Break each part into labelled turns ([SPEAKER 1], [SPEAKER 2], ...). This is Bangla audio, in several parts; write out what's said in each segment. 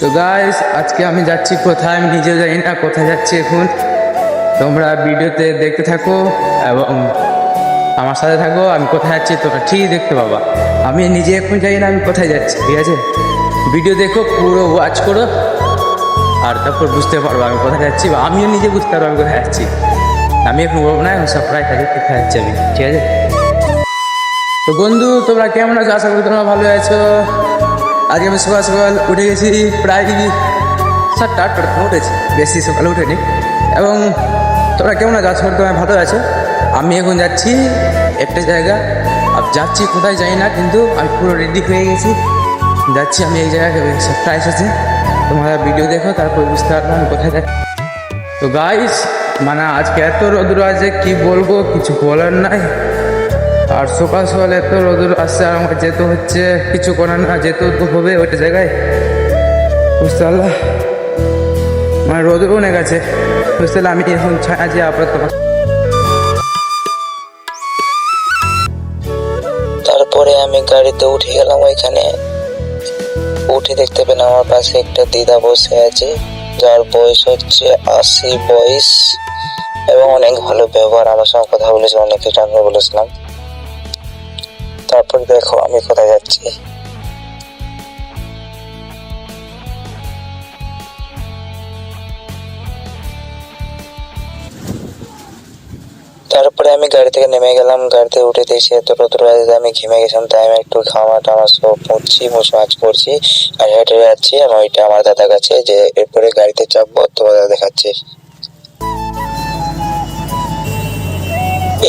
[SPEAKER 1] তো গাইস আজকে আমি যাচ্ছি কোথায়? আমি নিজেও জানি না কোথায় যাচ্ছি এখন। তোমরা ভিডিওতে দেখতে থাকো এবং আমার সাথে থাকো, আমি কোথায় যাচ্ছি তোমরা ঠিক দেখতে পাবা। আমি নিজে এখন জানি না আমি কোথায় যাচ্ছি, ঠিক আছে? ভিডিও দেখো, পুরো ওয়াচ করো। আর তারপর বুঝতে পারব আমি কোথায় যাচ্ছি বা আমিও নিজে বুঝতে পারব আমি কোথায় যাচ্ছি। আমি এখন বলব না সারপ্রাইজ থাকে কোথায় যাচ্ছি আমি, ঠিক আছে? তো বন্ধু, তোমরা কেমন আছো? আশা করি তোমরা ভালো আছো। আজকে আমি সকাল সকাল উঠে গেছি, প্রায় সাতটা আটটার সময় উঠেছি। বেশি সকালে উঠেনি। এবং তোমরা কেমন আছো? আশা করি তোমরা ভালো আছো। আমি এখন যাচ্ছি একটা জায়গা। আর যাচ্ছি কোথায় যাই না, কিন্তু আমি পুরো রেডি হয়ে গেছি। যাচ্ছি আমি এই জায়গায় সারপ্রাইজ আছে তোমরা ভিডিও দেখো, তারপর বুঝতে পারব আমি কোথায় যাচ্ছি। তো গাইস মানে আজকে এত রোদ্র আছে কি বলব? কিছু বলার নাই। আর সকাল সকাল এত রোদুর আসছে, আর আমাকে যেতে হচ্ছে, কিছু করার না, যেতে তো হবে ওইটা জায়গায়। বুঝতে পারলাম মানে রোদুর অনেক আছে। বুঝতে পারলাম আমি এখন ছায়া যে আপাতত
[SPEAKER 2] তারপরে আমি গাড়িতে উঠে গেলাম ওইখানে। উঠে দেখতে পেলাম আমার পাশে একটা দিদা বসে আছে, যার বয়স হচ্ছে আশি বয়স, এবং অনেক ভালো ব্যবহার আমার সঙ্গে কথা বলেছে অনেক কিছু বলেছিলাম। তারপর দেখো আমি কোথায় যাচ্ছি। তারপরে আমি গাড়ি থেকে নেমে গেলাম গাড়িতে উঠে দিয়েছি এত রোদ্র আমি ঘেমে গেছিলাম, তাই আমি একটু খাওয়া টাওয়া সব মুছছি, মুছ করছি, আর হেঁটে যাচ্ছি আমি ওইটা আমার দাদা কাছে যে এরপরে গাড়িতে চাপবো তো দাদা দেখাচ্ছি।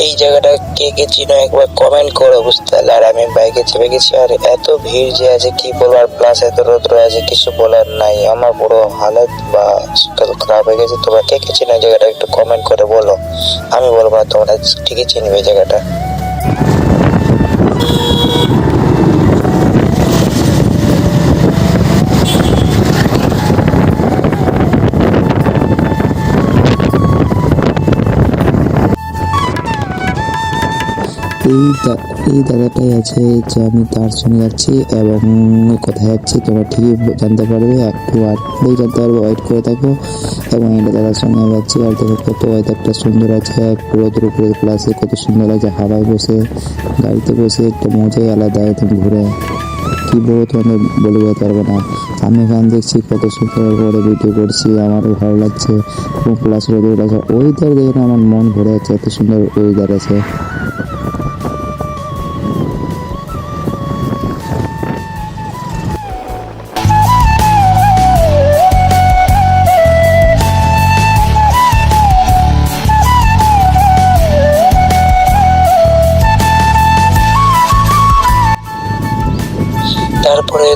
[SPEAKER 2] এই জায়গাটা কে কে চিনো একবার কমেন্ট করে, বুঝতে পারলে। আর আমি বাইকে চেপে গেছি, আর এত ভিড় যে আছে, কি বলার প্লাস এত রোদ্র আছে কিছু বলার নাই। আমার পুরো হালত বা খারাপ হয়ে গেছে। তোমরা কে কে চিনো জায়গাটা একটু কমেন্ট করে বলো। আমি বলব না, তোমরা ঠিকই চিনবে জায়গাটা।
[SPEAKER 3] এই এই দাদাটাই আছে যে আমি তার সঙ্গে যাচ্ছি এবং কোথায় যাচ্ছি তোমরা ঠিকই জানতে পারবে। একটু পরেই জানতে পারবে ওয়েট করে থাকো। এবং এটা দাদার সঙ্গে যাচ্ছি, আর দেখো কত ওয়েদারটা সুন্দর আছে রোদের উপরে প্লাসে কত সুন্দর আছে হাওয়ায় বসে, গাড়িতে বসে, একটা মজাই আলাদা একদম ঘুরে। কি বলব তোমাদের বলে যেতে পারব না। আমি এখানে দেখছি কত সুন্দর করে ভিডিও করছি আমারও ভালো লাগছে। এবং প্লাস রোদের ওয়েদার দেখে আমার মন ভরে যাচ্ছে, এত সুন্দর ওয়েদার আছে।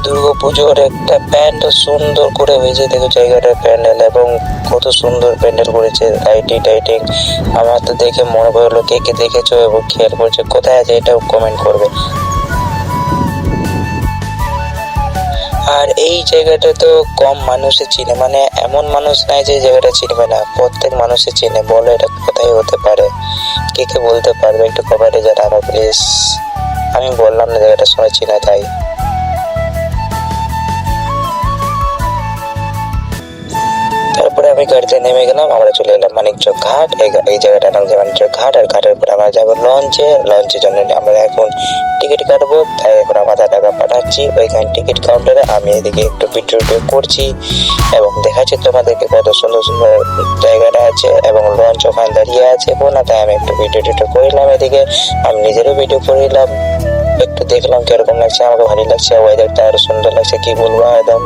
[SPEAKER 2] দুর্গা পুজোর একটা প্যান্ড সুন্দর করে হয়েছে দেখো জায়গাটা প্যান্ডেল এবং কত সুন্দর প্যান্ডেল করেছে লাইটিং টাইটিং আমার তো দেখে মনে পড়ল কে কে দেখেছ এবং খেয়াল করছে কোথায় আছে এটাও কমেন্ট করবে। আর এই জায়গাটা তো কম মানুষে চিনে মানে এমন মানুষ নাই যে জায়গাটা চিনবে না, প্রত্যেক মানুষে চিনে, বলো এটা কোথায় হতে পারে, কে কে বলতে পারবে, একটু কমেন্টে জানাব প্লিজ আমি বললাম না জায়গাটা সবাই চিনে, তাই। তারপরে আমি গাড়িতে নেমে গেলাম, আমরা চলে এলাম মানিকচক ঘাট। এই জায়গাটার নাম মানিকচক ঘাট, আর ঘাটের পরে আমরা যাব লঞ্চে। লঞ্চের জন্য আমরা এখন টিকিট কাটবো, তাই এখন আমরা টাকা পাঠাচ্ছি। ওইখানে টিকিট কাউন্টারে আমি এদিকে একটু ভিডিও করছি এবং দেখাচ্ছি তোমাদেরকে কত সুন্দর সুন্দর জায়গাটা আছে এবং লঞ্চ ওখানে দাঁড়িয়ে আছে। না, তাই আমি একটু ভিডিও টিডিও করিলাম এদিকে। আমি নিজেরও ভিডিও করিলাম। একটু দেখলাম কীরকম লাগছে, আমাকে ভালো লাগছে ওয়েদারটা আরও সুন্দর লাগছে, কি বলব, একদম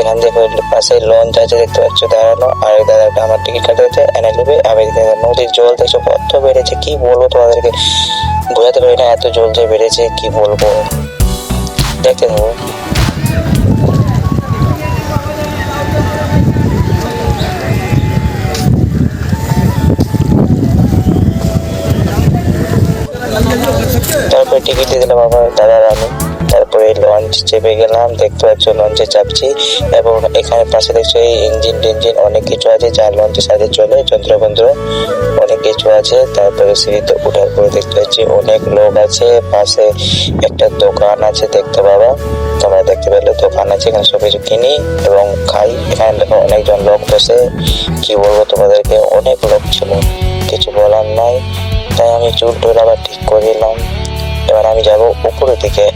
[SPEAKER 2] এখান থেকে পাশে লঞ্চ আছে, দেখতে পাচ্ছ, দাঁড়ানো, আর দাদাটা আমার টিকিট কাটাতে এনে নেবে আমি নদীর জল দেখছ, কত বেড়েছে, কি বলব তোমাদেরকে? বোঝাতে পারি না, এত জল যে বেড়েছে, কি বলব? দেখতে থাকো। তারপরে টিকিট দিয়ে দিলাম আমার দাদার আমি তারপরে লঞ্চ চেপে গেলাম, দেখতে পাচ্ছ লঞ্চে চাপছি এবং এখানে পাশে দেখছ এই ইঞ্জিন টিঞ্জিন অনেক কিছু আছে যা লঞ্চের সাথে চলে যন্ত্রবন্ত্র অনেক কিছু আছে। তারপরে সিঁড়িতে ওঠার পরে দেখতে পাচ্ছি অনেক লোক আছে, পাশে একটা দোকান আছে দেখতে পাবা। তোমরা দেখতে পেলে দোকান আছে, এখানে সব কিছু কিনি এবং খাই। এখানে দেখো অনেকজন লোক বসে। কি বলব তোমাদেরকে? অনেক লোক ছিল। কিছু বলার নাই। তাই আমি চুল টুল আবার ঠিক করে নিলাম। এবার আমি যাব উপরের দিকে।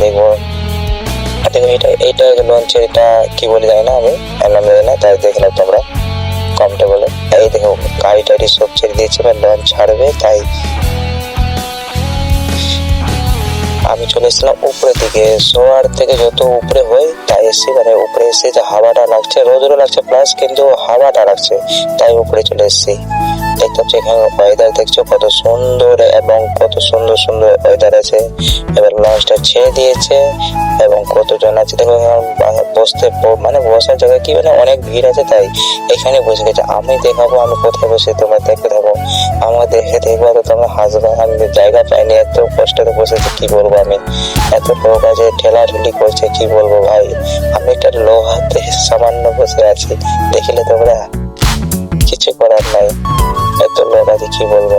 [SPEAKER 2] দেখব। আর দেখো এটা এইটা লঞ্চের এটা কি বলে যায় না আমি? নাম জানি না, তাই দেখলাম তোমরা। কমটা বলে। এই দেখো গাড়ি টাড়ি সব ছেড়ে দিয়েছে, এবার লঞ্চ ছাড়বে, তাই আমি চলে এসেছিলাম উপরের দিকে। সোয়ার থেকে যত উপরে হই তাই এসে মানে উপরে এসে যে হাওয়াটা লাগছে, রোদও লাগছে প্লাস কিন্তু হাওয়াটা লাগছে, তাই উপরে চলে এসেছি। পাচ্ছি এখানে ওয়েদার দেখছ কত সুন্দর এবং কত সুন্দর সুন্দর ওয়েদার আছে। এবার লঞ্চটা ছেড়ে দিয়েছে এবং কতজন আছে দেখো বসতে মানে বসার জায়গা কি মানে অনেক ভিড় আছে তাই এখানে বসে গেছে। আমি দেখাবো, আমি কোথায় বসে, তোমরা দেখতে থাকো। আমার দেখে দেখব তো তোমরা হাসবে, আমি জায়গা পাইনি, এত কষ্টে বসেছি কি বলব আমি? এত লোক আছে ঠেলা ঠেলি করছে, কি বলব ভাই? আমি একটা লোহাতে সামান্য বসে আছি, দেখিলে তোমরা কিছু করার নাই। এত আছে কি বলব?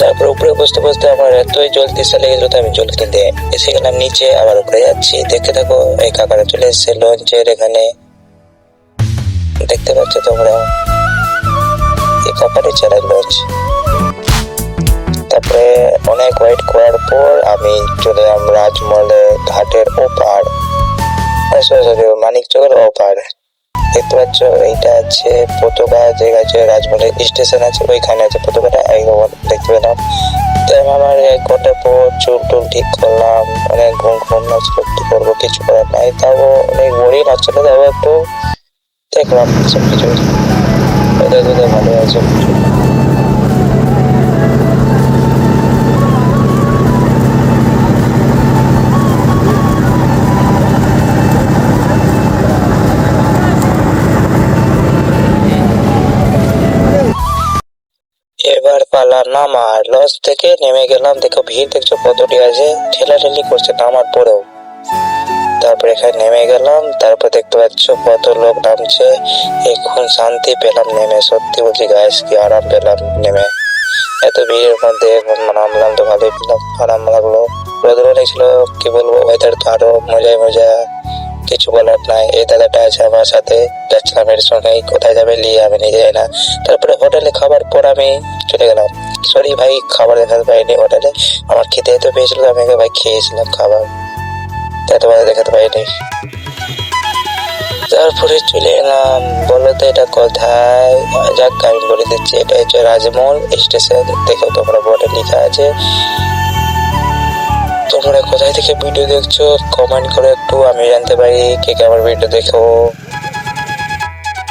[SPEAKER 2] তারপর উপরে বসতে বসতে আমার এতই জল তেসা লেগেছিল তো আমি জল কিনতে এসে গেলাম নিচে, আবার উপরে যাচ্ছি। দেখতে থাকো, এই কাকারা চলে এসেছে লঞ্চের এখানে। দেখতে পাচ্ছ তোমরা? কাকারে চালাই লঞ্চ তারপরে অনেক ওয়েট করার পর আমি চলে এলাম রাজমহলে ঘাটের ওপার। সরি সরি মানিক চকের ওপার। দেখতে পাচ্ছ, এইটা আছে পতাকা জায়গা আছে রাজমহলের স্টেশন আছে, ওইখানে আছে পতাকাটা একদম দেখতে পেলাম। তো আমি আমার এক ঘণ্টা পর চুল টুল ঠিক করলাম, অনেক ঘুম ঘুম লাগছিল কি করব, কিছু করার নাই, তাও অনেক বড়ি লাগছিল, তাও একটু দেখলাম সব কিছু ওদের ওদের ভালো আছে। এবার পালা নামার লঞ্চ থেকে নেমে গেলাম। দেখো, ভিড় দেখছ কতটি আছে। ঠেলাঠেলি করছে নামার পরেও। তারপর এখানে নেমে গেলাম, তারপর দেখতে পাচ্ছ কত লোক নামছে। এখন শান্তি পেলাম নেমে, সত্যি বলছি গাইস কি আরাম পেলাম নেমে। এত ভিড়ের মধ্যে এখন নামলাম তো ভালোই পেলাম, আরাম লাগল। রোদ ছিল কি বলব ওয়েদার তো আরও মজায় মজা। কিছু বলার নাই, এই দাদাটা আছে আমার সাথে, যাচ্ছিলাম এর সঙ্গে, কোথায় যাবে নিয়ে আমি নিজে যাই না। তারপরে হোটেলে খাবার পর আমি চলে গেলাম। সরি ভাই, খাবার দেখাতে পারিনি হোটেলে, আমার খেতে তো পেয়েছিল, আমি ভাই খেয়েছিলাম খাবার। তোমাদের দেখাতে পারিনি। তারপরে চলে এলাম। তো এটা কোথায়? যাক, আমি বলে দিচ্ছি, এটা হচ্ছে রাজমহল স্টেশন। দেখো তোমরা বোর্ডে লেখা আছে। তোমরা কোথায় থেকে ভিডিও দেখছ? কমেন্ট করে একটু, আমি জানতে পারি। কে কে আমার ভিডিও দেখো?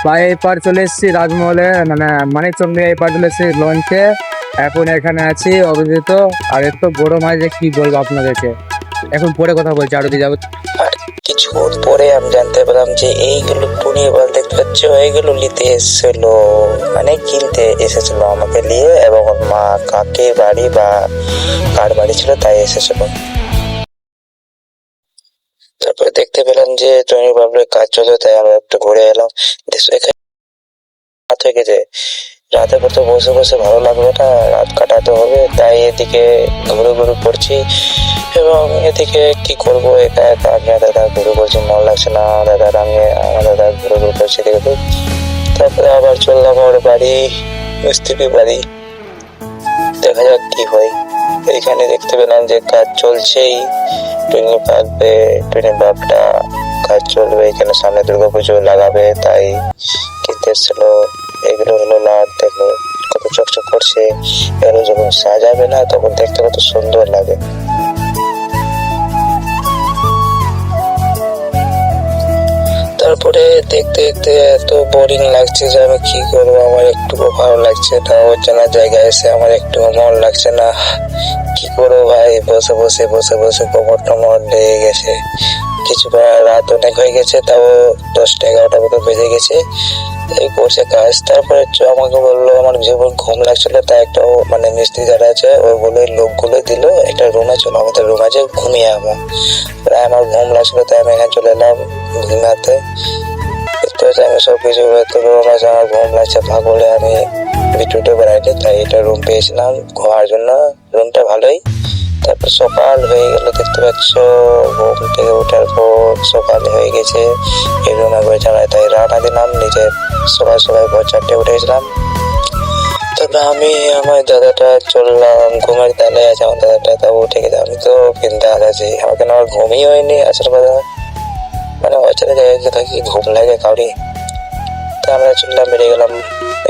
[SPEAKER 1] ভাই, এই পার চলে এসেছি রাজমহলে। মানে মানিক চন্দ্র এই পার চলে এসেছি লঞ্চে এখন এখানে আছি অভিজিত আর এত বড় যে কি বলব আপনাদেরকে? এখন পরে কথা বলছি, আরও দিয়ে যাব?
[SPEAKER 2] কিছুক্ষণ পরে আমি জানতে পারলাম যে এইগুলো টুনি বল দেখতে পাচ্ছ এইগুলো নিতে এসেছিল মানে কিনতে এসেছিল আমাকে নিয়ে এবং মা কাকে বাড়ি বা কার বাড়ি ছিল তাই এসেছিল। তারপরে দেখতে পেলাম যে টনি বাবলের কাজ চলছে, তাই আমরা একটু ঘুরে এলাম। এখানে গেছে রাতে পর তো বসে বসে ভালো লাগবে না, রাত কাটাতে হবে, তাই এদিকে ঘুরে ঘুরে করছি এবং এদিকে কি করব, একা একা আমি দাদা ঘুরে করছি মন লাগছে না দাদার আমি, আমার দাদা ঘুরে ঘুরে করছি দেখে তারপরে আবার চললাম ওর বাড়ি মিস্ত্রি বাড়ি। দেখা যাক কি হয়। এখানে দেখতে পেলাম যে কাজ চলছেই। টুনি পাকবে টুনি বাপটা কাজ চলবে, এখানে সামনে দুর্গা পুজো লাগাবে, তাই কিনতে এসেছিল। এগুলো হলো লাট দেখো কত চকচক করছে, এগুলো যখন সাজাবে না তখন দেখতে কত সুন্দর লাগে। তারপরে দেখতে দেখতে এত বোরিং লাগছে যে আমি কি করব, আমার একটু ভালো লাগছে না, অচেনা জায়গায় এসে আমার একটু মন লাগছে না। কি করব ভাই? বসে বসে বসে বসে কোমর টমর লেগে গেছে। কিছু রাত অনেক হয়ে গেছে, তাও দশটা এগারোটা মতো বেজে গেছে। এই করছে কাজ। তারপরে আমাকে বলল, আমার যখন ঘুম লাগছিল, তাই একটা মানে মিস্ত্রি যারা আছে, ও বলে লোকগুলো দিল, একটা রুমে চলো আমাদের রুম আছে, ঘুমিয়ে যাব প্রায় আমার ঘুম লাগছিল, তাই আমি এখানে চলে এলাম ঘুমাতে। আমি সব কিছু রুম আছে আমার ঘুম লাগছে, ভাগ বলে আমি ভিডিওটা বেড়াইনি তাই এটা রুম পেয়েছিলাম ঘোরার জন্য। রুমটা ভালোই। তারপর সকাল হয়ে গেল, দেখতে পাচ্ছ, ঘুম থেকে ওঠার পর সকাল হয়ে গেছে। এই বসে আমরা তাই রান্না দিলাম নিজে সবাই সবাই ভোর চারটে উঠেছিলাম তারপরে আমি, আমার দাদাটা চললাম, ঘুমের তালে আছে, আমার দাদাটা, তাও উঠে গেছে। আমি তো কিনতে আছি আমাকে না আমার ঘুমই হয়নি, আসল কথা? মানে অচেনা জায়গায় গিয়ে থাকি ঘুম লাগে কাউরি? তা আমরা চললাম, বেরিয়ে গেলাম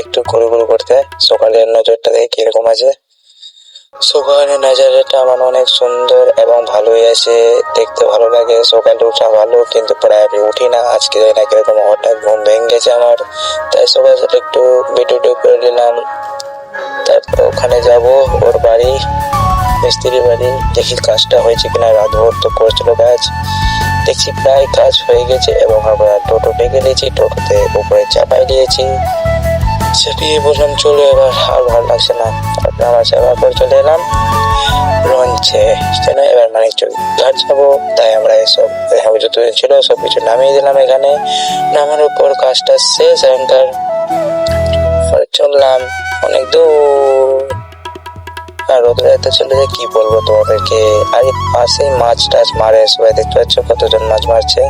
[SPEAKER 2] একটু ঘুরু ঘুরু করতে। সকালের নজরটা দেখে কীরকম আছে। সকালের নজারাটা আমার অনেক সুন্দর এবং ভালোই আছে। দেখতে ভালো লাগে, সকালে উঠা ভালো, কিন্তু প্রায় আমি উঠি না। আজকে না কীরকম হঠাৎ ঘুম ভেঙে গেছে আমার। তাই সকাল একটু ভিডিও টিডিও করে নিলাম। তারপর ওখানে যাব, ওর বাড়ি, মিস্ত্রির বাড়ি। দেখি কাজটা হয়েছে কিনা রাত ভোর তো করছিল কাজ। দেখছি প্রায় কাজ হয়ে গেছে এবং আমরা টোটো ডেকে নিয়েছি। টোটোতে উপরে চাপাই দিয়েছি। চাপিয়ে বললাম চলো এবার আর ভালো লাগছে না। তারপর আমরা চাপার পর চলে এলাম। লঞ্চে যেন এবার মানিকচক ঘাট যাব, তাই আমরা এসব যত ছিল সব কিছু নামিয়ে দিলাম এখানে। নামানোর পর কাজটা শেষ এখানকার চললাম অনেক দূর। আর রোদ্রে এত চলে যে কি বলব তোমাদেরকে? আর পাশেই মাছ টাছ মারে, সবাই দেখতে পাচ্ছ কতজন মাছ মারছে।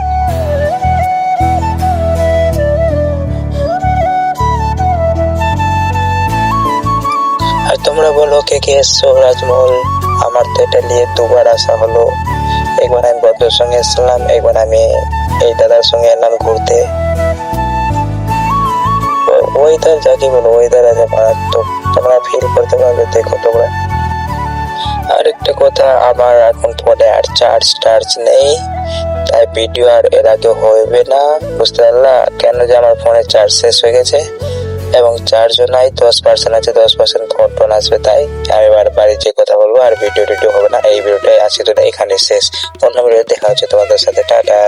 [SPEAKER 2] তোমরা বলো কে কে এসছো? রাজমহল, আমার তো এটা নিয়ে দুবার আসা হলো। একবার আমি বদ্ধর সঙ্গে এসেছিলাম, একবার আমি এই দাদার সঙ্গে এলাম ঘুরতে। ওয়েদার যাকে বলো ওয়েদার আছে মারাত্মক। তোমরা ফিল করতে পারবে, দেখো তোমরা। আর একটা কথা, আমার এখন ফোনে আর চার্জ টার্জ নেই, তাই ভিডিও আর এর আগে হবে না। বুঝতে পারলা? কেন যে আমার ফোনে চার্জ শেষ হয়ে গেছে? এবং চার্জও নাই দশ পার্সেন্ট আছে, দশ পার্সেন্ট ফোন টোন আসবে, তাই আমি এবার বাড়ি যে কথা বলব আর ভিডিও টিডিও হবে না, এই ভিডিওটাই আজকে তো এখানে শেষ। অন্য ভিডিও দেখা হচ্ছে তোমাদের সাথে, টাটা।